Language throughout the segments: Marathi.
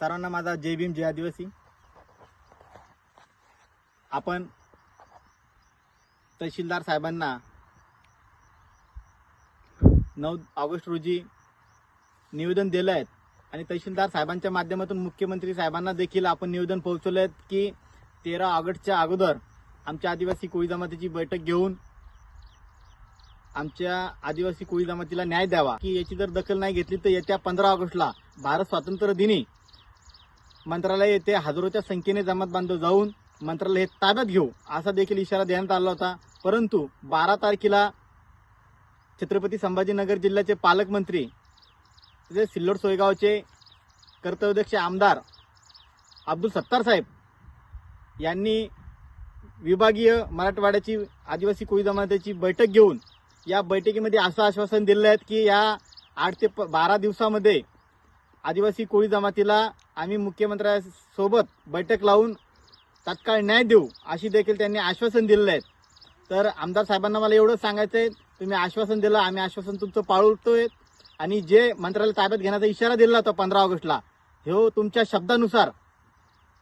सर्वांना माझा जय भीम जय आदिवासी. आपण तहसीलदार साहेबांना नऊ ऑगस्ट रोजी निवेदन दिलं आहे आणि तहसीलदार साहेबांच्या माध्यमातून मुख्यमंत्री साहेबांना देखील आपण निवेदन पोहोचवलं आहे की तेरा ऑगस्टच्या अगोदर आमच्या आदिवासी कोळी जमातीची बैठक घेऊन आमच्या आदिवासी कोळी जमातीला न्याय द्यावा. की याची जर दखल नाही घेतली तर येत्या पंधरा ऑगस्टला भारत स्वातंत्र्य दिनी मंत्रालय येथे हजारोच्या संख्येने जमात बांधव जाऊन मंत्रालय हे ताब्यात घेऊ असा देखील इशारा देण्यात आला होता. परंतु बारा तारखेला छत्रपती संभाजीनगर जिल्ह्याचे पालकमंत्री जे सिल्लोड सोयगावचे कर्तव्यध्यक्ष आमदार अब्दुल सत्तार साहेब यांनी विभागीय मराठवाड्याची आदिवासी कोळी जमातीची बैठक घेऊन या बैठकीमध्ये असं आश्वासन दिलं आहे की या आठ ते प- बारा दिवसामध्ये आदिवासी कोळी जमातीला आम्ही मुख्यमंत्र्यांसोबत बैठक लावून तात्काळ न्याय देऊ अशी देखील त्यांनी आश्वासन दिलेलं आहे. तर आमदार साहेबांना मला एवढं सांगायचं आहे तुम्ही आश्वासन दिलं आम्ही आश्वासन तुमचं पाळतोय. आणि जे मंत्रालय ताब्यात घेण्याचा इशारा दिला होता पंधरा ऑगस्टला हो तुमच्या शब्दानुसार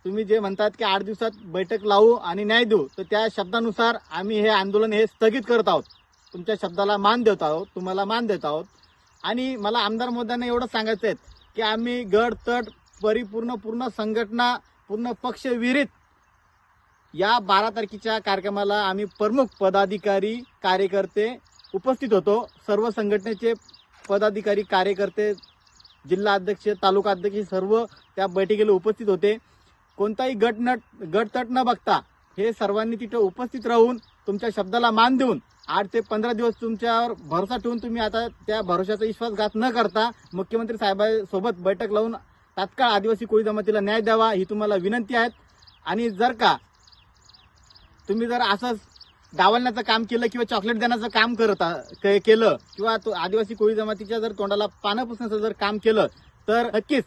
तुम्ही जे म्हणतात की आठ दिवसात बैठक लावू आणि न्याय देऊ तर त्या शब्दानुसार आम्ही हे आंदोलन हे स्थगित करत आहोत. तुमच्या शब्दाला मान देत आहोत तुम्हाला मान देत आहोत. आणि मला आमदार मोद्यांना एवढं सांगायचं आहे की आम्ही गड तट परिपूर्ण पूर्ण संघटना पूर्ण पक्ष विहिरीत या बारा तारखेच्या कार्यक्रमाला आम्ही प्रमुख पदाधिकारी कार्यकर्ते उपस्थित होतो. सर्व संघटनेचे पदाधिकारी कार्यकर्ते जिल्हा अध्यक्ष तालुका अध्यक्ष सर्व त्या बैठकीला उपस्थित होते. कोणताही गट नट न बघता हे सर्वांनी तिथे उपस्थित राहून तुमच्या शब्दाला मान देऊन आठ ते पंधरा दिवस तुमच्यावर भरोसा ठेवून तुम्ही आता त्या भरोशाचा विश्वासघात न करता मुख्यमंत्री साहेबांसोबत बैठक लावून तात्काळ आदिवासी कोळी जमातीला न्याय द्यावा ही तुम्हाला विनंती आहे आणि जर का तुम्ही जर असंच डावलण्याचं काम केलं किंवा चॉकलेट देण्याचं काम करत केलं किंवा तो आदिवासी कोळी जमातीच्या जर तोंडाला पानं पुसण्याचं जर काम केलं तर नक्कीच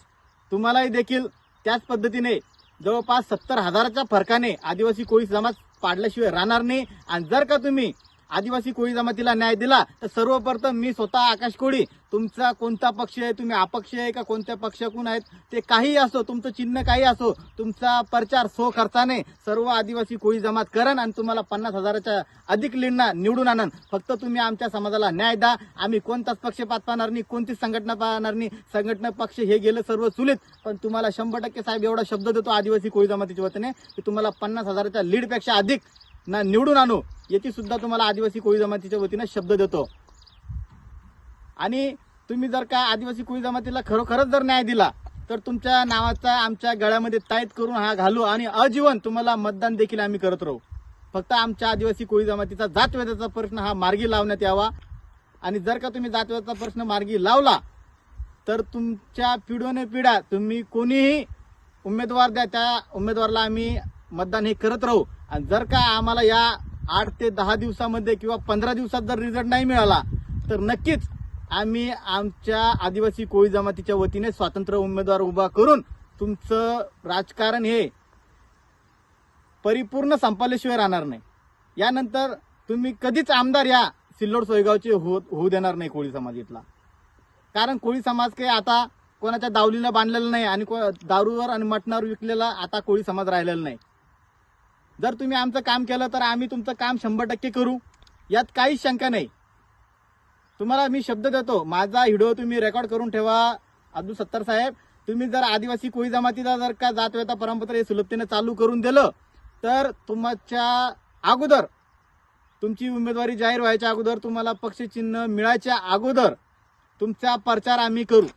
तुम्हालाही देखील त्याच पद्धतीने जवळपास सत्तर हजाराच्या फरकाने आदिवासी कोळी जमात पाडल्याशिवाय राहणार नाही. आणि जर का तुम्ही आदिवासी कोळी जमातीला न्याय दिला तर सर्वप्रथम मी स्वतः आकाश कोळी. तुमचा कोणता पक्ष आहे तुम्ही अपक्ष आहे का कोणत्या पक्षाकडून आहेत ते काही असो तुमचं चिन्ह काही असो तुमचा प्रचार सो खर्चाने सर्व आदिवासी कोळी जमात करण आणि तुम्हाला पन्नास हजाराच्या अधिक लीडना निवडून आणन फक्त तुम्ही आमच्या समाजाला न्याय द्या. आम्ही कोणताच पक्षपात पाहणार नाही कोणतीच संघटना पाहणार नाही. संघटना पक्ष हे गेलं सर्व चुलीत. पण तुम्हाला शंभर टक्के साहेब एवढा शब्द देतो आदिवासी कोळी जमातीच्या वतीने की तुम्हाला पन्नास हजाराच्या लीडपेक्षा अधिक ना निवडून आणू. याची सुद्धा तुम्हाला आदिवासी कोळी जमातीच्या वतीनं शब्द देतो. आणि तुम्ही जर का आदिवासी कोळी जमातीला खरोखरच जर न्याय दिला तर तुमच्या नावाचा आमच्या गळ्यामध्ये ताईत करून हा घालू आणि अजीवन तुम्हाला मतदान देखील आम्ही करत राहू. फक्त आमच्या आदिवासी कोळी जमातीचा जातवेदाचा प्रश्न हा मार्गी लावण्यात यावा. आणि जर का तुम्ही जातवेदाचा प्रश्न मार्गी लावला तर तुमच्या पिढ्योने पिढ्या तुम्ही कोणीही उमेदवार द्या त्या उमेदवाराला आम्ही मतदान हे करत राहू. आणि जर का आम्हाला या आठ ते दहा दिवसामध्ये किंवा पंधरा दिवसात जर रिझल्ट नाही मिळाला तर नक्कीच आम्ही आमच्या आदिवासी कोळी जमातीच्या वतीने स्वातंत्र्य उमेदवार उभा करून तुमचं राजकारण हे परिपूर्ण संपल्याशिवाय राहणार नाही. यानंतर तुम्ही कधीच आमदार या सिल्लोड सोयगावचे हो होऊ देणार नाही कोळी समाजातला कारण कोळी समाज काही आता कोणाच्या दावलीला बांधलेला नाही आणि को- दारूवर आणि मटणावर विकलेला आता कोळी समाज राहिलेला नाही. जर तुम्ही आमचं काम केलं तर आम्ही तुमचं काम शंभर टक्के करू. यात काहीच शंका नाही. तुम्हाला मी शब्द देतो माझा व्हिडिओ तुम्ही रेकॉर्ड करून ठेवा अब्दुल सत्तार साहेब. तुम्ही जर आदिवासी कोळी जमातीचा जर का जातवेता परंपरा हे सुलभतेने चालू करून दिलं तर तुमच्या अगोदर तुमची उमेदवारी जाहीर व्हायच्या अगोदर तुम्हाला पक्षचिन्ह मिळायच्या अगोदर तुमचा प्रचार आम्ही करू.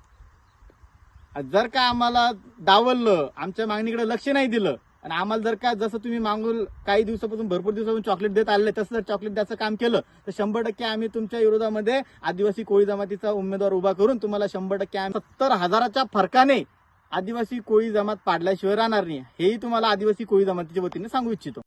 जर का आम्हाला डावललं आमच्या मागणीकडे लक्ष नाही दिलं आणि आम्हाला जर का जसं तुम्ही मागून काही दिवसापासून भरपूर दिवसापासून चॉकलेट देत आले तसं जर चॉकलेट द्यायचं काम केलं तर शंभर टक्के आम्ही तुमच्या विरोधामध्ये आदिवासी कोळी जमातीचा उमेदवार उभा करून तुम्हाला शंभर टक्के आम्ही सत्तर हजाराच्या फरकाने आदिवासी कोळी जमात पाडल्याशिवाय राहणार नाही. हेही तुम्हाला आदिवासी कोळी जमातीच्या वतीने सांगू इच्छितो.